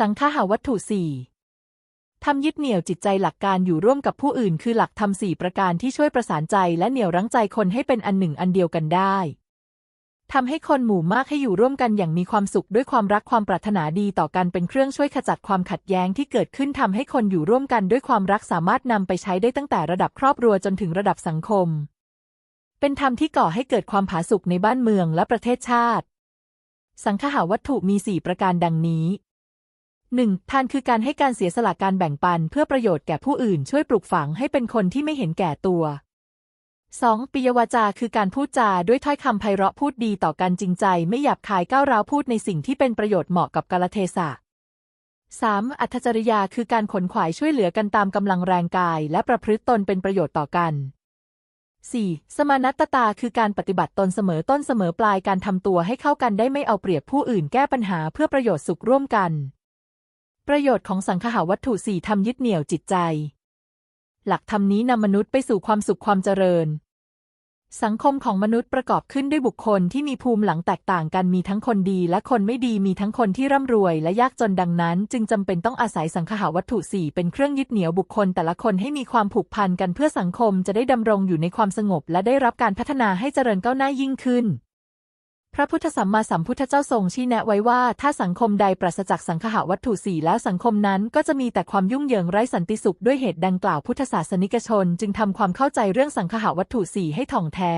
สังฆาวัตถุสี่ทำยึดเหนี่ยวจิตใจหลักการอยู่ร่วมกับผู้อื่น คือหลักธรรมสี่ประการที่ช่วยประสานใจและเหนี่ยวรั้งใจคนให้เป็นอันหนึ่งอันเดียวกันได้ทำให้คนหมู่มากให้อยู่ร่วมกันอย่างมีความสุขด้วยความรักความปรารถนาดีต่อกันเป็นเครื่องช่วยขจัดความขัดแย้งที่เกิดขึ้นทำให้คนอยู่ร่วมกันด้วยความรักสามารถนำไปใช้ได้ตั้งแต่ระดับครอบครัวจนถึงระดับสังคม เป็นธรรมที่ก่อให้เกิดความผาสุกในบ้านเมืองและประเทศชาติ สังฆาวัตถุมีสี่ประการดังนี้ 1. ทานคือการให้การเสียสละการแบ่งปันเพื่อประโยชน์แก่ผู้อื่นช่วยปลูกฝังให้เป็นคนที่ไม่เห็นแก่ตัว 2. ปิยวาจาคือการพูดจาด้วยถ้อยคำไพเราะพูดดีต่อกันจริงใจ ไม่หยาบคายก้าวร้าวพูดในสิ่งที่เป็นประโยชน์เหมาะกับกาลเทศะ 3. อัธจริยาคือการขนขวายช่วยเหลือกันตามกำลังแรงกาย และประพฤติตนเป็นประโยชน์ต่อกัน 4. สมานัตตาคือการปฏิบัติตนเสมอต้นเสมอปลายการทำตัวให้เข้ากันได้ไม่เอาเปรียบผู้อื่นแก้ปัญหาเพื่อประโยชน์สุขร่วมกัน ประโยชน์ของสังฆาวัตถุสี่ทำยึดเหนี่ยวจิตใจ หลักธรรมนี้นำมนุษย์ไปสู่ความสุขความเจริญ สังคมของมนุษย์ประกอบขึ้นด้วยบุคคลที่มีภูมิหลังแตกต่างกันมีทั้งคนดีและคนไม่ดีมีทั้งคนที่ร่ำรวยและยากจนดังนั้น จึงจำเป็นต้องอาศัยสังฆาวัตถุสี่เป็นเครื่องยึดเหนี่ยวบุคคลแต่ละคนให้มีความผูกพันกันเพื่อสังคมจะได้ดำรงอยู่ในความสงบ และได้รับการพัฒนาให้เจริญก้าวหน้ายิ่งขึ้น พระพุทธสัมมาสัมพุทธเจ้าทรงชี้แนะไว้ว่า ถ้าสังคมใดปราศจากสังฆะวัตถุสี่แล้วสังคมนั้นก็จะมีแต่ความยุ่งเหยิงไร้สันติสุขด้วยเหตุดังกล่าวพุทธศาสนิกชน จึงทำความเข้าใจเรื่องสังฆะวัตถุสี่ให้ถ่องแท้